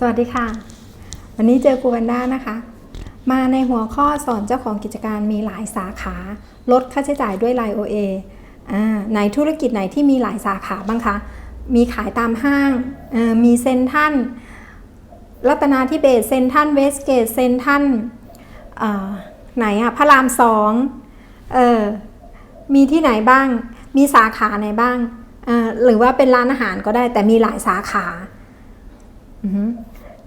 สวัสดีค่ะ วันนี้เจอกูวันด้านะคะ มาในหัวข้อสอนเจ้าของกิจการมีหลายสาขา ลดค่าใช้จ่ายด้วยไลน์ OA อ่าในธุรกิจไหนที่มีหลายสาขาบ้างคะ มีขายตามห้าง มีเซนทันรัตนาธิเบศเซนทันเวสเกตเซนทันไหนอะพระรามสองออมีที่ไหนบ้าง มีสาขาไหนบ้าง หรือว่าเป็นร้านอาหารก็ได้แต่มีหลายสาขา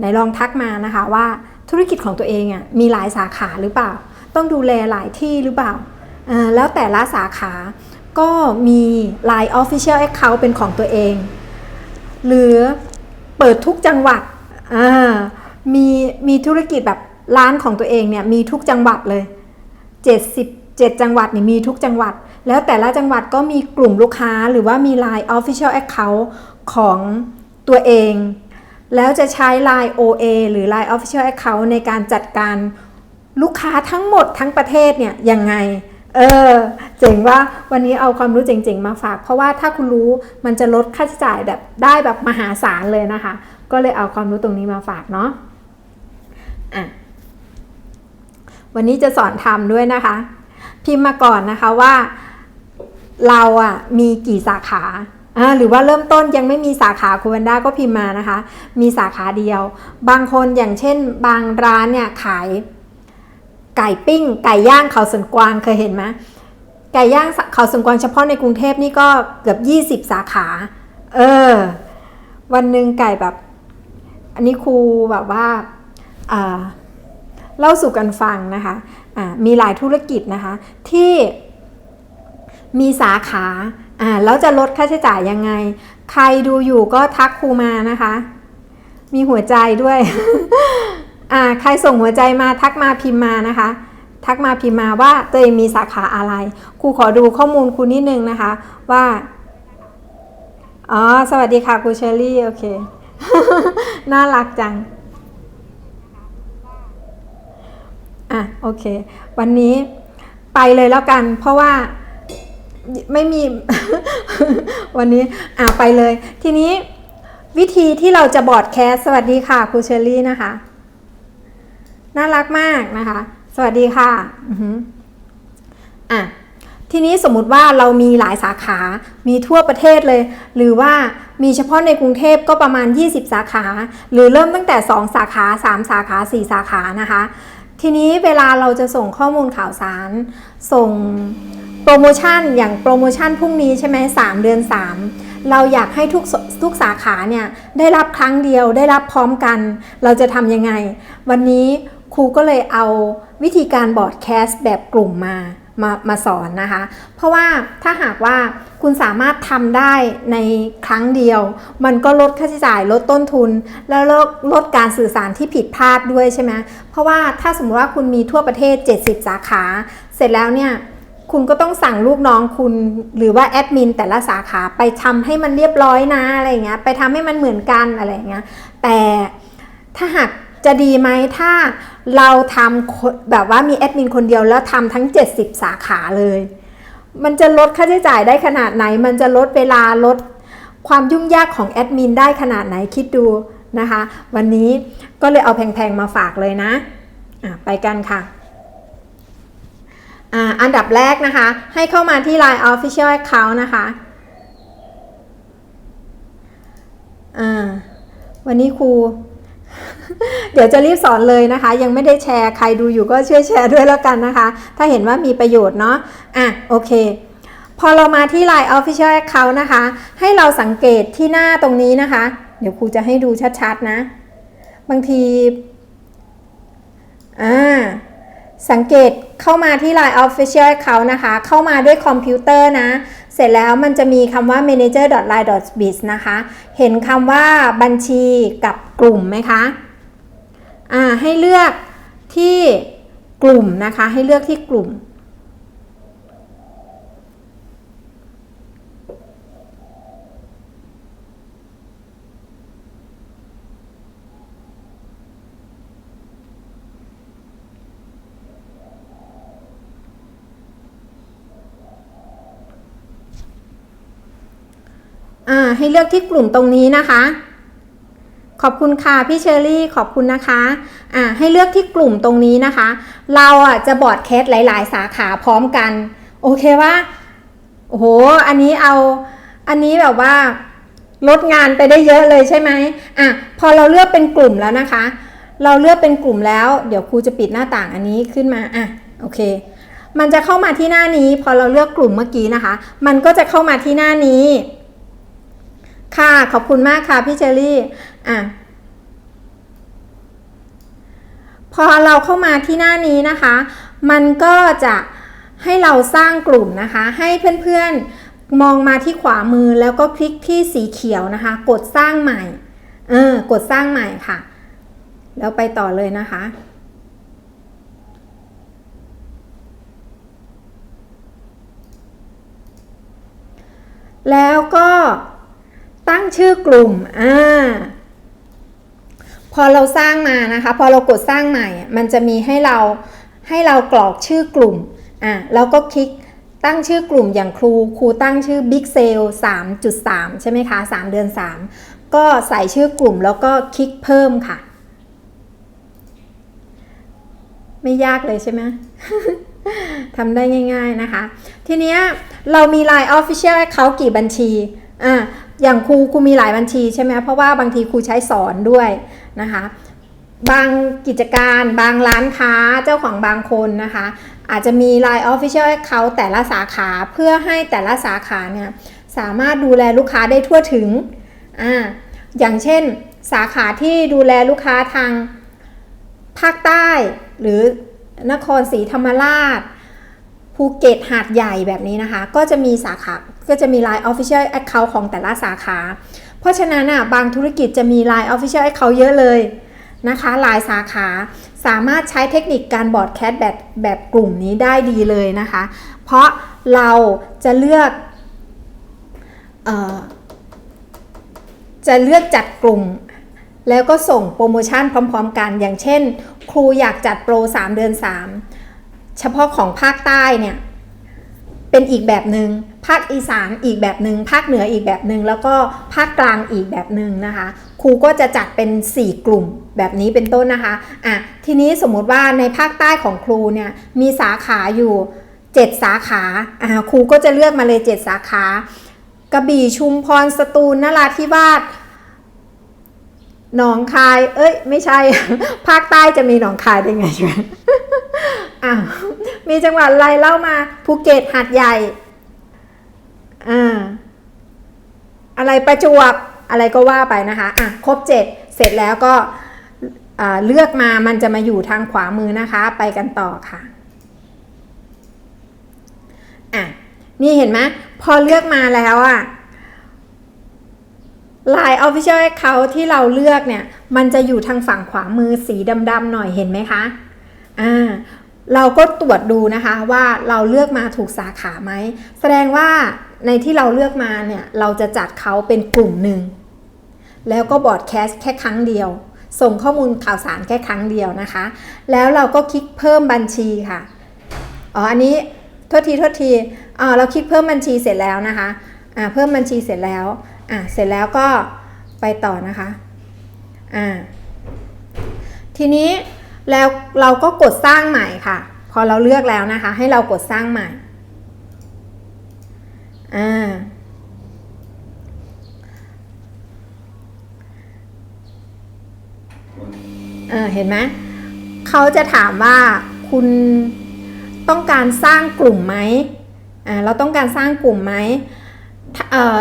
ไหนลองทักมานะคะว่าธุรกิจของตัวเองอะมีหลายสาขาหรือเปล่า ต้องดูแลหลายที่หรือเปล่า แล้วแต่ละสาขาก็มี Line Official Account เป็นของตัวเอง หรือเปิดทุกจังหวัดมีมีธุรกิจแบบร้านของตัวเองเนี่ยมีทุกจังหวัดเลย 77 จังหวัดนี่มีทุกจังหวัด แล้วแต่ละจังหวัดก็มีกลุ่มลูกค้าหรือว่ามี Line Official Account ของตัวเอง แล้วจะใช้ Line OA หรือ Line Official Account ในการจัดการลูกค้าทั้งหมดทั้งประเทศเนี่ยยังไง เออ เจ๋งว่าวันนี้เอาความรู้เจ๋งๆมาฝาก เพราะว่าถ้าคุณรู้มันจะลดค่าใช้จ่ายแบบได้แบบมหาศาลเลยนะคะ ก็เลยเอาความรู้ตรงนี้มาฝากเนาะอะวันนี้จะสอนทำด้วยนะคะ พิมพ์มาก่อนนะคะว่า เราอะมีกี่สาขา อ่าหรือว่าเริ่มต้นยังไม่มีสาขาคูวันด้าก็พิมพ์มานะคะ มีสาขาเดียว บางคนอย่างเช่น บางร้านเนี่ยขายไก่ปิ้ง ไก่ย่างเขาสวนกวางเคยเห็นไหมไก่ย่างเขาสวนกวางเฉพาะในกรุงเทพนี่ก็เกือบ 20 สาขา เออ วันหนึ่งไก่แบบ อันนี้ครูแบบว่าอ่าเล่าสู่กันฟังนะคะะมีหลายธุรกิจนะคะที่มีสาขา อ่าแล้วจะลดค่าใช้จ่ายยังไง ใครดูอยู่ก็ทักครูมานะคะ มีหัวใจด้วยอ่าใครส่งหัวใจมาทักมาพิมพ์มานะคะ ทักมาพิมพ์มาว่าตัวเองมีสาขาอะไรครูขอดูข้อมูลครูนิดนึงนะคะว่าอ๋อสวัสดีค่ะครูเชอรี่โอเค น่ารักจังอะโอเค วันนี้ไปเลยแล้วกันเพราะว่า ไม่มี วันนี้อะไปเลย ทีนี้วิธีที่เราจะบอดแคสสวัสดีค่ะครูเชอรี่นะคะ น่ารักมากนะคะ สวัสดีค่ะอะทีนี้สมมติว่าเรามีหลายสาขา มีทั่วประเทศเลย หรือว่ามีเฉพาะในกรุงเทพก็ประมาณ 20 สาขา หรือเริ่มตั้งแต่ 2 สาขา 3 สาขา 4 สาขานะคะ ทีนี้เวลาเราจะส่งข้อมูลข่าวสาร ส่ง โปรโมชั่นอย่างโปรโมชั่นพรุ่งนี้ใช่ไหม3เดือน 3 เราอยากให้ทุกทุกสาขาเนี่ยได้รับครั้งเดียวได้รับพร้อมกัน เราจะทำยังไง วันนี้ครูก็เลยเอาวิธีการบอร์ดแคสต์แบบกลุ่มมามามาสอนนะคะ เพราะว่าถ้าหากว่าคุณสามารถทำได้ในครั้งเดียว มันก็ลดค่าใช้จ่ายลดต้นทุน แล้วลดลดการสื่อสารที่ผิดพลาดด้วยใช่ไหมเพราะว่าถ้าสมมติว่าคุณมีทั่วประเทศ 70 สาขา เสร็จแล้วเนี่ย คุณก็ต้องสั่งลูกน้องคุณหรือว่าแอดมินแต่ละสาขาไปทำให้มันเรียบร้อยนะอะไรเงี้ยไปทำให้มันเหมือนกันอะไรเงี้ยแต่ถ้าหากจะดีไหมถ้าเราทำแบบว่ามีแอดมินคนเดียวแล้วทำทั้ง 70 สาขาเลย มันจะลดค่าใช้จ่ายได้ขนาดไหน มันจะลดเวลาลดความยุ่งยากของแอดมินได้ขนาดไหนคิดดูนะคะ วันนี้ก็เลยเอาแพงๆมาฝากเลยนะะไปกันค่ะ อันดับแรกนะคะ ให้เข้ามาที่ Line Official Account นะคะวันนี้ครู เดี๋ยวจะรีบสอนเลยนะคะ ยังไม่ได้แชร์ใครดูอยู่ก็ช่วยแชร์ด้วยแล้วกันนะคะ ถ้าเห็นว่ามีประโยชน์เนาะอะโอเค พอเรามาที่ Line Official Account นะคะ ให้เราสังเกตที่หน้าตรงนี้นะคะ เดี๋ยวครูจะให้ดูชัดๆนะ บางทีอ่า สังเกตเข้ามาที่ Line Official Account นะคะ เข้ามาด้วยคอมพิวเตอร์นะ เสร็จแล้วมันจะมีคำว่า manager.line.biz นะคะ เห็นคำว่าบัญชีกับกลุ่มไหมคะ อ่า ให้เลือกที่กลุ่มนะคะ ให้เลือกที่กลุ่ม ให้เลือกที่กลุ่มตรงนี้นะคะ ขอบคุณค่ะพี่เชอรี่ขอบคุณนะคะอ่าให้เลือกที่กลุ่มตรงนี้นะคะ เราอะจะบอร์ดแคสหลาย ๆ สาขาพร้อมกัน โอเคว่าโอ้โหอันนี้เอาอันนี้แบบว่าลดงานไปได้เยอะเลยใช่ไหมอะพอเราเลือกเป็นกลุ่มแล้วนะคะ เราเลือกเป็นกลุ่มแล้ว เดี๋ยวครูจะปิดหน้าต่างอันนี้ขึ้นมาอะโอเค มันจะเข้ามาที่หน้านี้ พอเราเลือกกลุ่มเมื่อกี้นะคะ มันก็จะเข้ามาที่หน้านี้ ค่ะ ขอบคุณมากค่ะพี่เชอรี่ อะ พอเราเข้ามาที่หน้านี้นะคะ มันก็จะให้เราสร้างกลุ่มนะคะ ให้เพื่อนๆมองมาที่ขวามือแล้วก็คลิกที่สีเขียวนะคะ กดสร้างใหม่ เออ กดสร้างใหม่ค่ะ แล้วไปต่อเลยนะคะแล้วก็ ตั้งชื่อกลุ่มอ่าพอเราสร้างมานะคะ พอเรากดสร้างใหม่ มันจะมีให้เราให้เรากรอกชื่อกลุ่มอ่าแล้วก็คลิกตั้งชื่อกลุ่มอย่างครูครูตั้งชื่อ Big Sale 3.3 ใช่ไหมคะ 3 เดือน 3 ก็ใส่ชื่อกลุ่มแล้วก็คลิกเพิ่มค่ะ ไม่ยากเลยใช่ไหมทำได้ง่ายๆนะคะ ทีเนี้ยเรามี Line Official Account กี่บัญชีอะ อย่างครูครูมีหลายบัญชีใช่ไหมเพราะว่าบางทีครูใช้สอนด้วยนะคะบางกิจการบางร้านค้าเจ้าของบางคนนะคะ อาจจะมี Line Official Account แต่ละสาขาเพื่อให้แต่ละสาขาเนี่ยสามารถดูแลลูกค้าได้ทั่วถึงอ่าอย่างเช่น สาขาที่ดูแลลูกค้าทางภาคใต้ หรือนครศรีธรรมราชภูเก็ตหาดใหญ่แบบนี้นะคะ ก็จะมีสาขา ก็จะมี Line Official Account ของแต่ละสาขา เพราะฉะนั้นอะบางธุรกิจจะมี Line Official Account เยอะเลยนะคะหลายสาขาสามารถใช้เทคนิคการบอร์ดแคสแบบแบบกลุ่มนี้ได้ดีเลยนะคะ เพราะเราจะเลือกออจะเลือกจัดกลุ่ม แล้วก็ส่งโปรโมชั่นพร้อมๆกัน อย่างเช่น ครูอยากจัดโปร 3 เดือน 3 เฉพาะของภาคใต้เนี่ย เป็นอีกแบบหนึง่งาคอีสานอีกแบบหนึ่งภาคเหนืออีกแบบหนึ่งแล้วก็ภาคกลางอีกแบบหนึ่งนะคะครูก็จะจัดเป็น 4 กลุ่มแบบนี้เป็นต้นนะคะอะทีนี้สมมุติว่าในภาคใต้ของครูเนี่ยมีสาขาอยู่ 7 สาขาอ่าครูก็จะเลือกมาเลย 7 สาขากระบี่ชุมพรสตูลนราธิวาสหนองคาย เอ้ย ไม่ใช่ ภาคใต้จะมีหนองคายได้ไงใช่ไหมอ่ามีจังหวัดอะไรเล่ามาภูเก็ตหาดใหญ่ อ่าอะไรประจวบอะไรก็ว่าไปนะคะอะครบเจ็ดเสร็จแล้วก็เลือกมามันจะมาอยู่ทางขวามือนะคะ ไปกันต่อค่ะอะนี่เห็นไหมพอเลือกมาแล้วอะ Line Official Account ที่เราเลือกเนี่ย มันจะอยู่ทางฝั่งขวามือสีดำๆหน่อยเห็นไหมคะอ่า เราก็ตรวจดูนะคะว่าเราเลือกมาถูกสาขาไหม แสดงว่าในที่เราเลือกมาเนี่ยเราจะจัดเขาเป็นกลุ่มหนึ่ง แล้วก็บอร์ดแคสแค่ครั้งเดียว ส่งข้อมูลข่าวสารแค่ครั้งเดียวนะคะ แล้วเราก็คลิกเพิ่มบัญชีค่ะ อ๋ออันนี้โทษทีโทษทีอ่าเราคลิกเพิ่มบัญชีเสร็จแล้วนะคะอ่าเพิ่มบัญชีเสร็จแล้วอ่าเสร็จแล้วก็ไปต่อนะคะอ่าทีนี้ แล้วเราก็กดสร้างใหม่ค่ะ พอเราเลือกแล้วนะคะ ให้เรากดสร้างใหม่อ่าเออเห็นไหมเขาจะถามว่าคุณต้องการสร้างกลุ่มไหมอ่าเราต้องการสร้างกลุ่มไหมถ้าเออ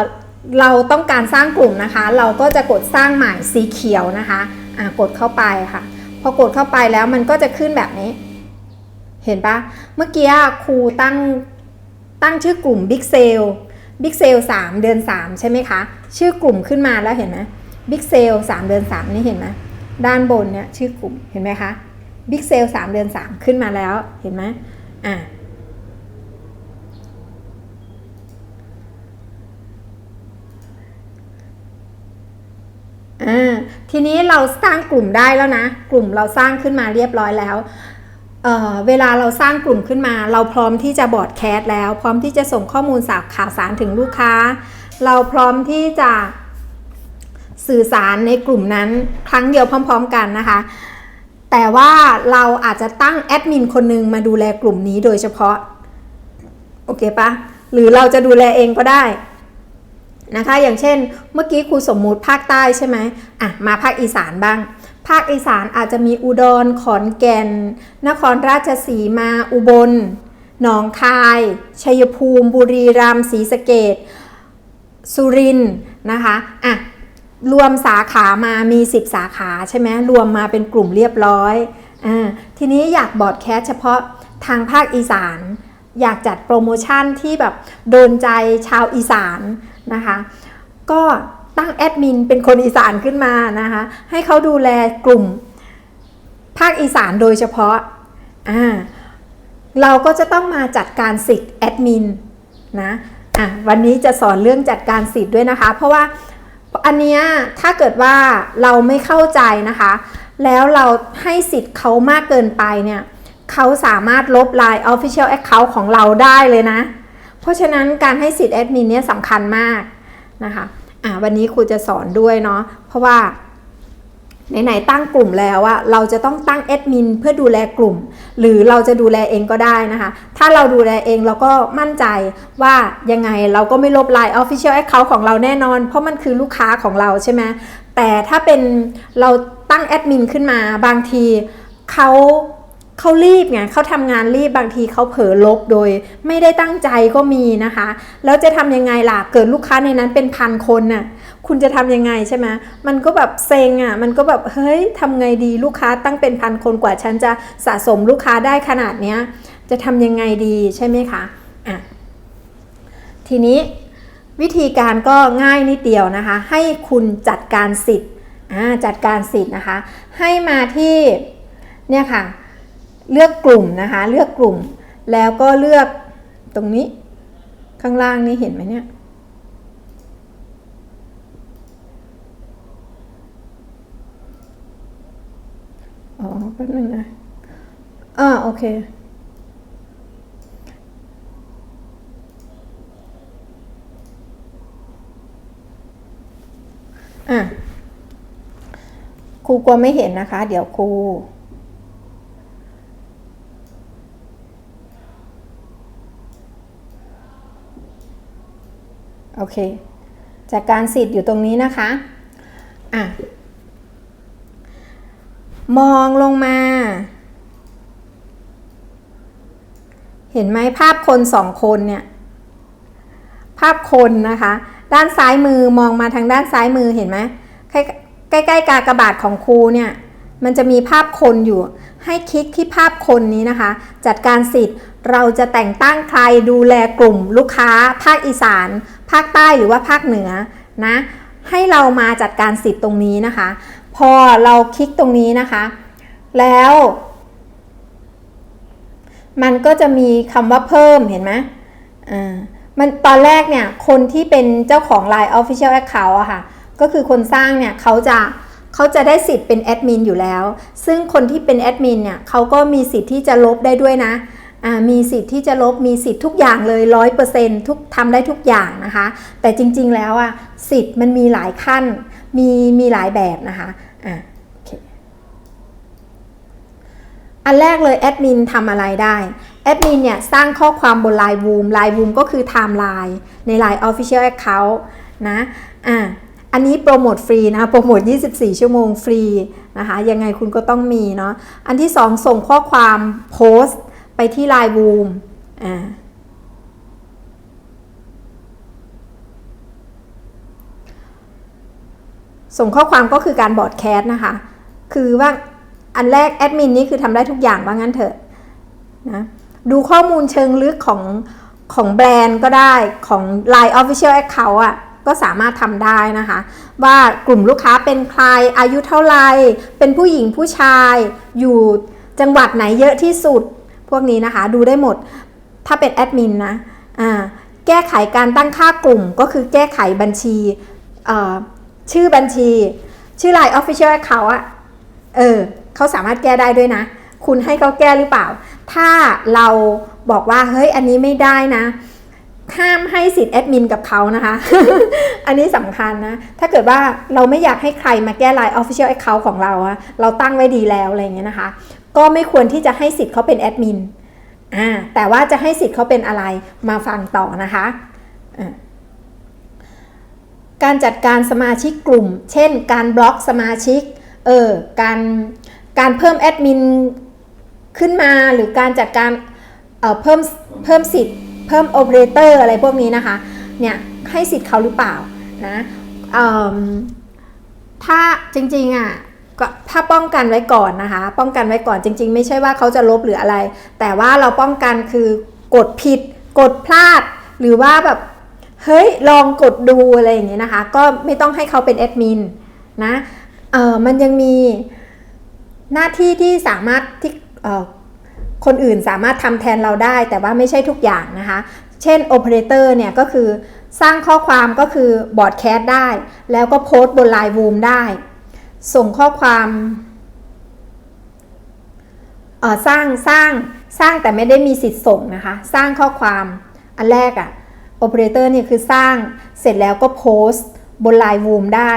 เราต้องการสร้างกลุ่มนะคะ เราก็จะกดสร้างใหม่สีเขียวนะคะอ่ากดเข้าไปค่ะ พอกดเข้าไปแล้วมันก็จะขึ้นแบบนี้ เห็นปะเมื่อกี้ครูตั้งตั้งชื่อกลุ่ม Big Sale Big Sale 3 เดือน 3 ใช่ไหมคะ ชื่อกลุ่มขึ้นมาแล้วเห็นไหม Big Sale 3 เดือน 3 นี่เห็นไหมด้านบนเนี่ยชื่อกลุ่มเห็นไหมคะ Big Sale 3 เดือน 3 ขึ้นมาแล้วเห็นไหมอ่า อ่าทีนี้เราสร้างกลุ่มได้แล้วนะ กลุ่มเราสร้างขึ้นมาเรียบร้อยแล้วเเวลาเราสร้างกลุ่มขึ้นมา เราพร้อมที่จะบอร์ดแคสแล้ว พร้อมที่จะส่งข้อมูลสารข่าวสารถึงลูกค้า เราพร้อมที่จะสื่อสารในกลุ่มนั้นครั้งเดียวพร้อม ๆ กันนะคะ แต่ว่าเราอาจจะตั้งแอดมินคนหนึงมาดูแลกลุ่มนี้โดยเฉพาะ โอเคปะหรือเราจะดูแลเองก็ได้ นะคะ อย่างเช่น เมื่อกี้ครูสมมุติภาคใต้ใช่ไหมอะมาภาคอีสานบ้าง ภาคอีสานอาจจะมีอุดร ขอนแก่น นครราชสีมา อุบล หนองคาย ชัยภูมิ บุรีรัมย์ศรีสะเกดสุรินนะคะอะรวมสาขามามี 10 สาขาใช่ไหมรวมมาเป็นกลุ่มเรียบร้อยอ่าทีนี้อยากบอดแคสเฉพาะทางภาคอีสาน อยากจัดโปรโมชั่นที่แบบโดนใจชาวอีสาน นะคะ ก็ตั้งแอดมินเป็นคนอีสานขึ้นมานะคะ ให้เขาดูแลกลุ่มภาคอีสานโดยเฉพาะอ่าเราก็จะต้องมาจัดการสิทธิ์แอดมินนะอะวันนี้จะสอนเรื่องจัดการสิทธิ์ด้วยนะคะ เพราะว่าอันเนี้ยถ้าเกิดว่าเราไม่เข้าใจนะคะ แล้วเราให้สิทธิ์เขามากเกินไปเนี่ยเขาสามารถลบ Line Official Account ของเราได้เลยนะ เพราะฉะนั้นการให้สิทธิ์แอดมินเนี่ยสำคัญมากนะคะอะวันนี้ครูจะสอนด้วยเนาะเพราะว่าไหนๆตั้งกลุ่มแล้วอะเราจะต้องตั้งแอดมินเพื่อดูแลกลุ่ม หรือเราจะดูแลเองก็ได้นะคะ ถ้าเราดูแลเองเราก็มั่นใจว่ายังไงเราก็ไม่ลบ Line Official Account ของเราแน่นอน เพราะมันคือลูกค้าของเราใช่ไหมแต่ถ้าเป็นเราตั้งแอดมินขึ้นมาบางทีเขา เขารีบไงเขาทำงานรีบบางทีเขาเผลอลบโดย ไม่ได้ตั้งใจก็มีนะคะ แล้วจะทำยังไงล่ะเกิดลูกค้าในนั้นเป็นพันคนน่ะคุณจะทำยังไงใช่ไหมมันก็แบบเซ็งอะมันก็แบบเฮ้ยทำไงดีลูกค้าตั้งเป็นพันคนกว่าฉันจะสะสมลูกค้าได้ขนาดเนี้ยจะทำยังไงดีใช่ไหมคะอะทีนี้วิธีการก็ง่ายนิดเดียวนะคะ ให้คุณจัดการสิทธิ์จัดการสิทธิ์นะคะ ให้มาที่เนี่ยค่ะ เลือกกลุ่มนะคะ เลือกกลุ่ม แล้วก็เลือกตรงนี้ ข้างล่างนี่เห็นไหมเนี่ย อ๋อแป๊บนึงนะอ่าโอเคอะครูกลัวไม่เห็นนะคะ เดี๋ยวครู โอเค จากการสิทธิ์อยู่ตรงนี้นะคะอะมองลงมา เห็นไหมภาพคนสองคนเนี่ยภาพคนนะคะ ด้านซ้ายมือมองมาทางด้านซ้ายมือเห็นไหมใกล้ใกล้กากบาทของครูเนี่ยมันจะมีภาพคนอยู่ ให้คลิกที่ภาพคนนี้นะคะ จัดการสิทธิ์เราจะแต่งตั้งใครดูแลกลุ่มลูกค้าภาคอีสาน ภาคใต้หรือว่าภาคเหนือนะให้เรามาจัดการสิทธิ์ตรงนี้นะคะ พอเราคลิกตรงนี้นะคะ แล้ว มันก็จะมีคำว่าเพิ่มเห็นไหมอ่ามันตอนแรกเนี่ยคนที่เป็นเจ้าของ Line Official Account อะค่ะ ก็คือคนสร้างเนี่ยเขาจะเขาจะได้สิทธิ์เป็นแอดมินอยู่แล้ว ซึ่งคนที่เป็นแอดมินเนี่ยเขาก็มีสิทธิ์ที่จะลบได้ด้วยนะ มีสิทธิ์ที่จะลบมีสิทธิ์ทุกอย่างเลยร้อยเปอร์เซ็นต์ทุกทำได้ทุกอย่างนะคะ แต่จริงๆแล้วอะสิทธิ์มันมีหลายขั้นมีมีหลายแบบนะคะอ่าอันแรกเลยแอดมินทำอะไรได้แอดมินเนี่ยสร้างข้อความบน Line Boom Line Boom ก็คือไทม์ไลน์ใน Line Official Account นะอ่าอันนี้โปรโมทฟรีนะคะโปรโมท 24 ชั่วโมงฟรีนะคะยังไงคุณก็ต้องมีเนาะอันที่ 2 ส่งข้อความโพสต์ ไปที่ Line Boom อ่าส่งข้อความก็คือการบอร์ดแคสต์นะคะ คือว่าอันแรกแอดมินนี่คือทำได้ทุกอย่างว่างั้นเถอะนะดูข้อมูลเชิงลึกของของแบรนด์ก็ได้ของ Line Official Account อะก็สามารถทำได้นะคะ ว่ากลุ่มลูกค้าเป็นใครอายุเท่าไหร่เป็นผู้หญิงผู้ชาย อยู่จังหวัดไหนเยอะที่สุด พวกนี้นะคะ ดูได้หมด ถ้าเป็นแอดมินนะอ่าแก้ไขการตั้งค่ากลุ่มก็คือแก้ไขบัญชีชื่อบัญชี ชื่อ Line Official Account อะเออเขาสามารถแก้ได้ด้วยนะ คุณให้เขาแก้หรือเปล่า ถ้าเราบอกว่าเฮ้ยอันนี้ไม่ได้นะห้ามให้สิทธิ์แอดมินกับเขานะคะ อันนี้สำคัญนะ ถ้าเกิดว่าเราไม่อยากให้ใครมาแก้ไลน์ Official Account ของเราอะเราตั้งไว้ดีแล้วอะไรอย่างเงี้ยนะคะ ก็ไม่ควรที่จะให้สิทธิ์เขาเป็นแอดมินอ่าแต่ว่าจะให้สิทธิ์เขาเป็นอะไรมาฟังต่อนะคะการจัดการสมาชิกกลุ่ม เช่น การบล็อกสมาชิก เออ การ การเพิ่มแอดมินขึ้นมาหรือการจัดการเอ่อเพิ่ม เพิ่มสิทธิ์ เพิ่มโอเปอเรเตอร์อะไรพวกนี้นะคะ เนี่ย ให้สิทธิ์เขาหรือเปล่านะเอิ่มถ้าจริงๆอะ ถ้าป้องกันไว้ก่อนนะคะ ป้องกันไว้ก่อนจริง ๆ ไม่ใช่ว่าเขาจะลบหรืออะไร แต่ว่าเราป้องกันคือกดผิด กดพลาด หรือว่าแบบเฮ้ยลองกดดูอะไรอย่างเงี้ยนะคะ ก็ไม่ต้องให้เขาเป็นแอดมินนะเออมันยังมีหน้าที่ที่สามารถที่เอ่อคนอื่นสามารถทำแทนเราได้ แต่ว่าไม่ใช่ทุกอย่างนะคะ เช่นโอเปอเรเตอร์เนี่ยก็คือสร้างข้อความก็คือบอร์ดแคสได้ แล้วก็โพสต์บนไลน์วูมได้ ส่งข้อความเออสร้างสร้างสร้างแต่ไม่ได้มีสิทธิ์ส่งนะคะ สร้างข้อความอันแรกอะโอเปอเรเตอร์เนี่ยคือสร้างเสร็จแล้วก็โพสต์บนไลน์วูมได้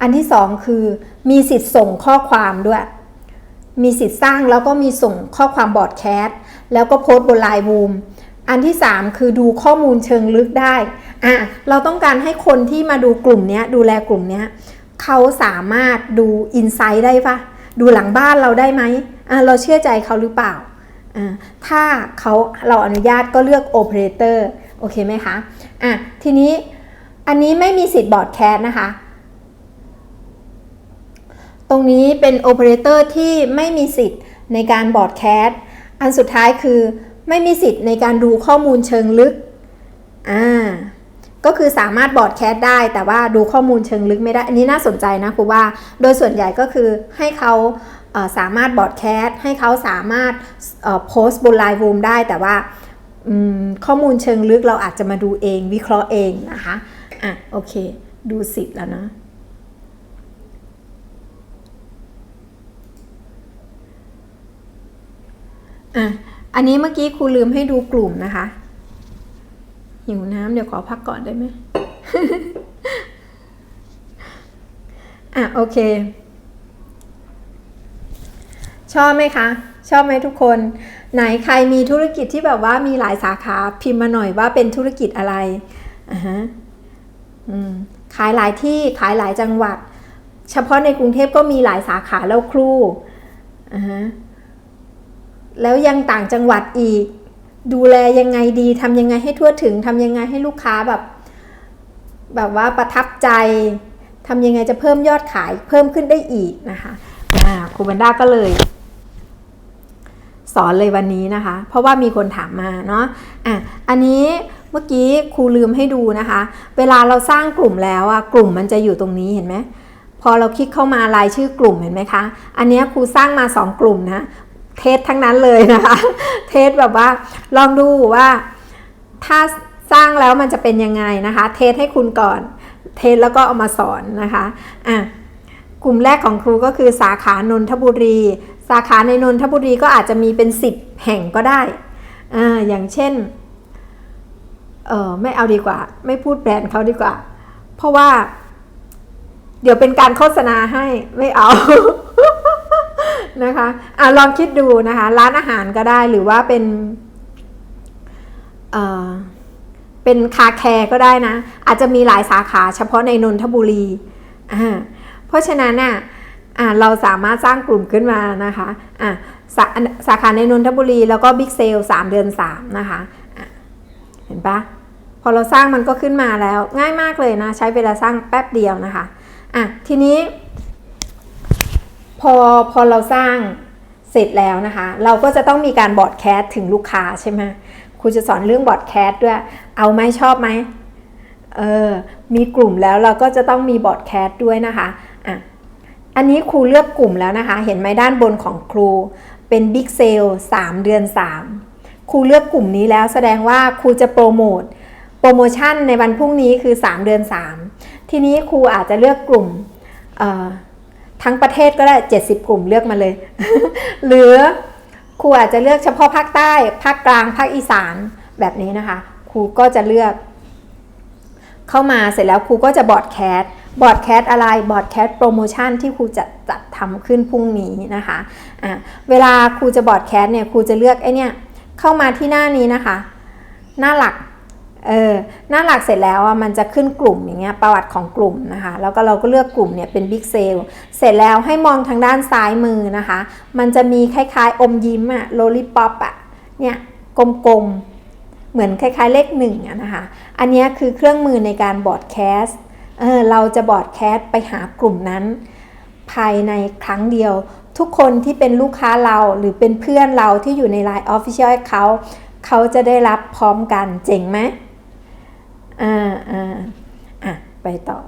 อันที่สองคือมีสิทธิ์ส่งข้อความด้วย มีสิทธิ์สร้างแล้วก็มีส่งข้อความบอร์ดแคสต์แล้วก็โพสต์บนไลน์วูมอันที่ 3 คือดูข้อมูลเชิงลึกได้อะเราต้องการให้คนที่มาดูกลุ่มนี้ดูแลกลุ่มนี้ เขาสามารถดูอินไซต์ได้ปะดูหลังบ้านเราได้ไหมอะเราเชื่อใจเขาหรือเปล่าอ่า ถ้าเขาเราอนุญาตก็เลือกโอเปอเรเตอร์โอเคไหมคะอะทีนี้อันนี้ไม่มีสิทธิ์บอร์ดแคสต์นะคะ ตรงนี้เป็นโอเปอเรเตอร์ที่ไม่มีสิทธิ์ในการบอร์ดแคสต์อันสุดท้ายคือไม่มีสิทธิ์ในการดูข้อมูลเชิงลึกอ่า ก็คือสามารถบอร์ดแคสได้แต่ว่าดูข้อมูลเชิงลึกไม่ได้ อันนี้น่าสนใจนะครูว่า โดยส่วนใหญ่ก็คือให้เขาสามารถบอร์ดแคสให้เขาสามารถโพสต์บนไลน์วูมได้แต่ว่าข้อมูลเชิงลึกเราอาจจะมาดูเองวิเคราะห์เองนะคะอะโอเค ดูสิทธิ์แล้วนะอะอันนี้เมื่อกี้ครูลืมให้ดูกลุ่มนะคะ หิวน้ำเดี๋ยวขอพักก่อนได้ไหมอะโอเค ชอบไหมคะ ชอบไหมทุกคน ไหนใครมีธุรกิจที่แบบว่ามีหลายสาขาพิมพ์มาหน่อยว่าเป็นธุรกิจอะไรอ่าฮะอืมขายหลายที่ขายหลายจังหวัด เฉพาะในกรุงเทพก็มีหลายสาขาแล้วครูอ่าฮะแล้วยังต่างจังหวัดอีก ดูแลยังไงดีทำยังไงให้ทั่วถึงทำยังไงให้ลูกค้าแบบ แบบว่าประทับใจทำยังไงจะเพิ่มยอดขายเพิ่มขึ้นได้อีกนะคะครูบันดาก็เลย สอนเลยวันนี้นะคะ เพราะว่ามีคนถามมาเนาะอะอันนี้เมื่อกี้ครูลืมให้ดูนะคะ เวลาเราสร้างกลุ่มแล้วอะกลุ่มมันจะอยู่ตรงนี้เห็นไหมพอเราคลิกเข้ามารายชื่อกลุ่มเห็นไหมคะ อันนี้ครูสร้างมาสองกลุ่มนะ เทสทั้งนั้นเลยนะคะ เทสแบบว่าลองดูว่าถ้าสร้างแล้วมันจะเป็นยังไงนะคะ เทสให้คุณก่อน เทสแล้วก็เอามาสอนนะคะอะกลุ่มแรกของครูก็คือสาขานนทบุรี สาขาในนนทบุรีก็อาจจะมีเป็น 10 แห่งก็ได้อ่าอย่างเช่นเออไม่เอาดีกว่า ไม่พูดแบรนด์เขาดีกว่า เพราะว่า เดี๋ยวเป็นการโฆษณาให้ไม่เอา นะคะอะลองคิดดูนะคะ ร้านอาหารก็ได้หรือว่าเป็นเอ่อเป็นคาแคร์ก็ได้นะ อาจจะมีหลายสาขาเฉพาะในนนทบุรีอ่าเพราะฉะนั้นน่ะอะเราสามารถสร้างกลุ่มขึ้นมานะคะอะสาสาขาในนนทบุรีแล้วก็บิ๊กเซลสามเดือนสามนะคะะเห็นปะพอเราสร้างมันก็ขึ้นมาแล้วง่ายมากเลยนะ ใช้เวลาสร้างแป๊บเดียวนะคะอะทีนี้ พอพอเราสร้างเสร็จแล้วนะคะ เราก็จะต้องมีการบอร์ดแคสถึงลูกค้าใช่ไหมครูจะสอนเรื่องบอร์ดแคสด้วย เอาไหมชอบไหมเออมีกลุ่มแล้วเราก็จะต้องมีบอร์ดแคสด้วยนะคะอะอันนี้ครูเลือกกลุ่มแล้วนะคะ เห็นไหมด้านบนของครูเป็นบิ๊กเซล3เดือน 3 ครูเลือกกลุ่มนี้แล้วแสดงว่าครูจะโปรโมทโปรโมชั่นในวันพรุ่งนี้คือ 3 เดือน 3 ทีนี้ครูอาจจะเลือกกลุ่มเอ่อ ทั้งประเทศก็ได้ 70 กลุ่มเลือกมาเลย หรือครูอาจจะเลือกเฉพาะภาคใต้ภาคกลางภาคอีสานแบบนี้นะคะ ครูก็จะเลือก เข้ามาเสร็จแล้วครูก็จะบอร์ดแคสบอร์ดแคสอะไรบอร์ดแคสโปรโมชั่นที่ครูจะจัดทำขึ้นพรุ่งนี้นะคะะเวลาครูจะบอร์ดแคสเนี่ยครูจะเลือกไอเนี่ยเข้ามาที่หน้านี้นะคะ หน้าหลัก เออหน้าหลักเสร็จแล้วอะมันจะขึ้นกลุ่มอย่างเงี้ยประวัติของกลุ่มนะคะ แล้วก็เราก็เลือกกลุ่มเนี่ยเป็นบิ๊กเซลเสร็จแล้วให้มองทางด้านซ้ายมือนะคะ มันจะมีคล้ายๆ อมยิ้มอะโลลิปอปอะเนี่ยกลมๆ เหมือนคล้าย ๆ เลขหนึ่งอะนะคะ อันนี้คือเครื่องมือในการบอร์ดแคสต์เออเราจะบอร์ดแคสต์ไปหากลุ่มนั้น ภายในครั้งเดียว ทุกคนที่เป็นลูกค้าเราหรือเป็นเพื่อนเราที่อยู่ใน Line Official Account เขาจะได้รับพร้อมกันเจ๋งไหม อ่าอ่าอะ ไปต่อ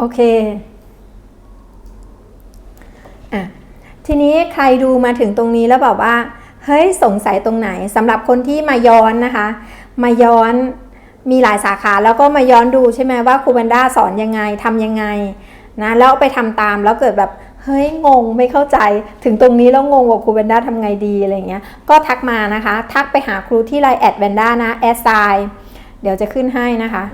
โอเค อะ ทีนี้ใครดูมาถึงตรงนี้แล้วแบบว่า เฮ้ยสงสัยตรงไหนสำหรับคนที่มาย้อนนะคะ มาย้อนมีหลายสาขาแล้วก็มาย้อนดูใช่ไหมว่าครูบันด้าสอนยังไงทำยังไงนะแล้วไปทำตามแล้วเกิดแบบเฮ้ยงงไม่เข้าใจถึงตรงนี้แล้วงงว่าครูบันด้าทำไงดีอะไรเงี้ยก็ทักมานะคะ ทักไปหาครูที่ไลน์แอดแวนด้านะแอดไซเดี๋ยวจะขึ้นให้นะคะ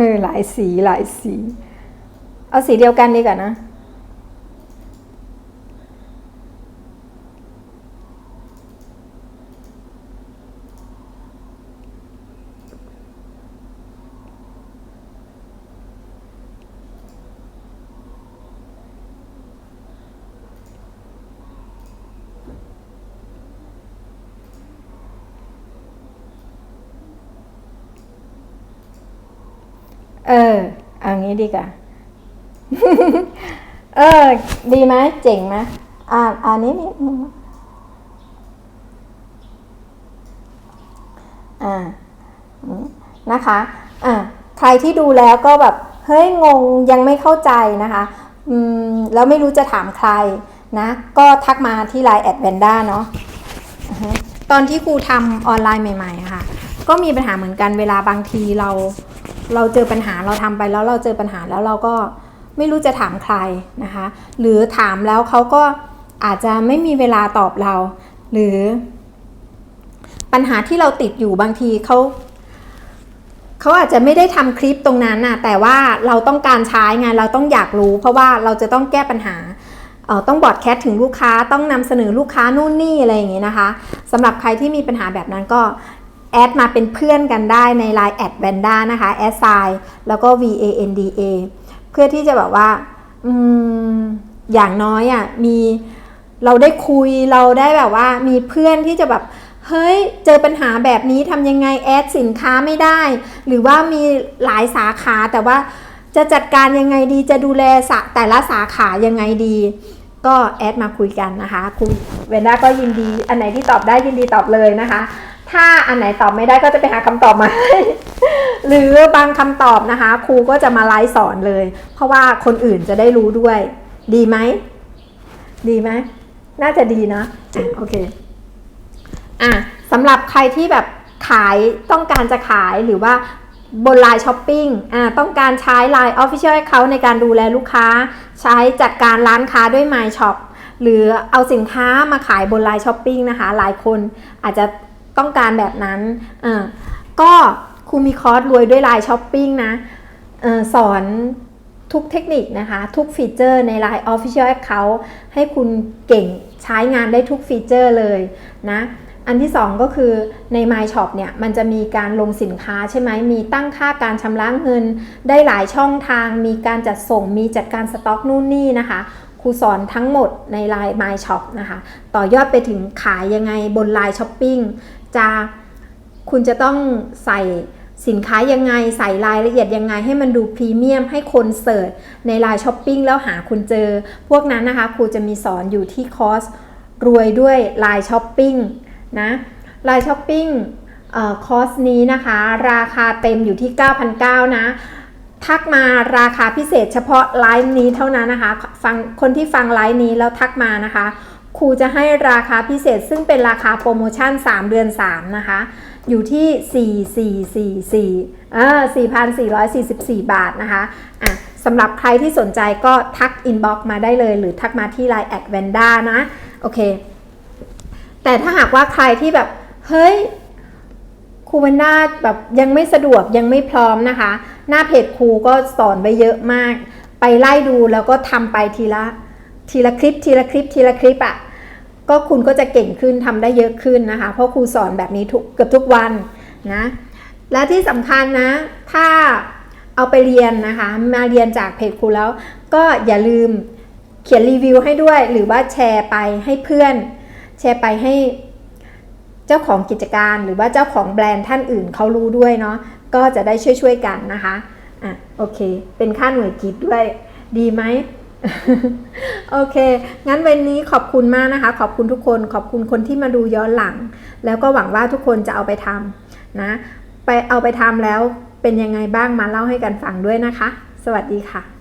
ออหลายสีหลายสี เอาสีเดียวกันดีกว่านะ เออเอางี้ดีกว่าเออ ดีไหมเจ๋งไหมอ่าอันนี้นี่อ่านะคะ อ่าใครที่ดูแล้วก็แบบ เฮ้ย งงยังไม่เข้าใจนะคะอืมแล้วไม่รู้จะถามใครนะ ก็ทักมาที่ไลน์แอดแวนด้าเนาะตอนที่ครูทำออนไลน์ใหม่ๆอะค่ะ ก็มีปัญหาเหมือนกันเวลาบางทีเรา เราเจอปัญหาเราทำไปแล้วเราเจอปัญหาแล้วเราก็ไม่รู้จะถามใครนะคะ หรือถามแล้วเขาก็อาจจะไม่มีเวลาตอบเรา หรือ ปัญหาที่เราติดอยู่บางทีเขาเขาอาจจะไม่ได้ทำคลิปตรงนั้นน่ะแต่ว่าเราต้องการใช้ไงเราต้องอยากรู้ เพราะว่าเราจะต้องแก้ปัญหาเออต้องบอดแคสถึงลูกค้าต้องนำเสนอลูกค้านู่นนี่อะไรอย่างงี้นะคะสำหรับใครที่มีปัญหาแบบนั้นก็ แอดมาเป็นเพื่อนกันได้ใน Line แอดแวนด้านะคะแอดไซแล้วก็ V A N D A เพื่อที่จะแบบว่าอืมอย่างน้อยอะ่ะมีเราได้คุยเราได้แบบว่ามีเพื่อนที่จะแบบเฮ้ย เจอปัญหาแบบนี้ทำยังไงแอดสินค้าไม่ได้ หรือว่ามีหลายสาขาแต่ว่าจะจัดการยังไงดีจะดูแลสแต่ละสาขายังไงดี ก็แอดมาคุยกันนะคะ คุณเวนด้าก็ยินดีอันไหนที่ตอบได้ยินดีตอบเลยนะคะ ถ้าอันไหนตอบไม่ได้ก็จะไปหาคำตอบมาให้หรือบางคำตอบนะคะ ครูก็จะมาไลฟ์สอนเลย เพราะว่าคนอื่นจะได้รู้ด้วย ดีไหม ดีไหม น่าจะดีนะอะโอเค อะสำหรับใครที่แบบขายต้องการจะขายหรือว่าบนไลน์ช้อปปิ้งอ่าต้องการใช้ไลน์ Official Account ในการดูแลลูกค้า ใช้จัดการร้านค้าด้วย My Shop หรือเอาสินค้ามาขายบนไลน์ช้อปปิ้งนะคะ หลายคนอาจจะ ต้องการแบบนั้นอ่าก็ครูมีคอร์สรวยด้วยไลน์ช้อปปิ้งนะเออสอนทุกเทคนิคนะคะ ทุกฟีเจอร์ใน Line Official Account ให้คุณเก่งใช้งานได้ทุกฟีเจอร์เลยนะอันที่ 2 ก็คือใน My Shop เนี่ยมันจะมีการลงสินค้าใช่ไหมมีตั้งค่าการชำระเงิน ได้หลายช่องทาง มีการจัดส่งมีจัดการสต็อกนู่นนี่นะคะครูสอนทั้งหมดใน Line My Shop นะคะ ต่อยอดไปถึงขายยังไงบน Line Shopping จะคุณจะต้องใส่สินค้ายังไงใส่รายละเอียดยังไงให้มันดูพรีเมียมให้คนเสิร์ชในไลน์ช้อปปิ้งแล้วหาคุณเจอ พวกนั้นนะคะครูจะมีสอนอยู่ที่คอร์สรวยด้วยไลน์ช้อปปิ้งนะไลน์ช้อปปิ้งคอร์สนี้นะคะ ราคาเต็มอยู่ที่ 9,900 นะทักมาราคาพิเศษเฉพาะไลฟ์นี้เท่านั้นนะคะ ฟังคนที่ฟังไลฟ์นี้แล้วทักมานะคะ ครูจะให้ราคาพิเศษซึ่งเป็นราคาโปรโมชั่น 3 เดือน 3 นะคะ อยู่ที่ 4444เออ4,444 บาทนะคะอะสำหรับใครที่สนใจก็ทักอินบ็อกมาได้เลย หรือทักมาที่ Line แอดแวนด้านะ โอเค แต่ถ้าหากว่าใครที่แบบ เฮ้ยครูวันด้าแบบยังไม่สะดวกยังไม่พร้อมนะคะ หน้าเพจครูก็สอนไว้เยอะมาก ไปไล่ดูแล้วก็ทำไปทีละทีละคลิปทีละคลิปทีละคลิปอะ่ะ ก็คุณก็จะเก่งขึ้นทำได้เยอะขึ้นนะคะ เพราะครูสอนแบบนี้ทุกเกือบทุกวันนะและที่สำคัญนะ ถ้าเอาไปเรียนนะคะ มาเรียนจากเพจครูแล้ว ก็อย่าลืมเขียนรีวิวให้ด้วย หรือว่าแชร์ไปให้เพื่อน แชร์ไปให้เจ้าของกิจการ หรือว่าเจ้าของแบรนด์ท่านอื่นเขารู้ด้วยเนาะก็จะได้ช่วยๆกันนะคะอะโอเค เป็นค่าหน่วยกิจด้วย ดีไหม โอเค งั้นวันนี้ขอบคุณมากนะคะ ขอบคุณทุกคน ขอบคุณคนที่มาดูย้อนหลัง แล้วก็หวังว่าทุกคนจะเอาไปทำนะ ไปเอาไปทำแล้วเป็นยังไงบ้างมาเล่าให้กันฟังด้วยนะคะ สวัสดีค่ะ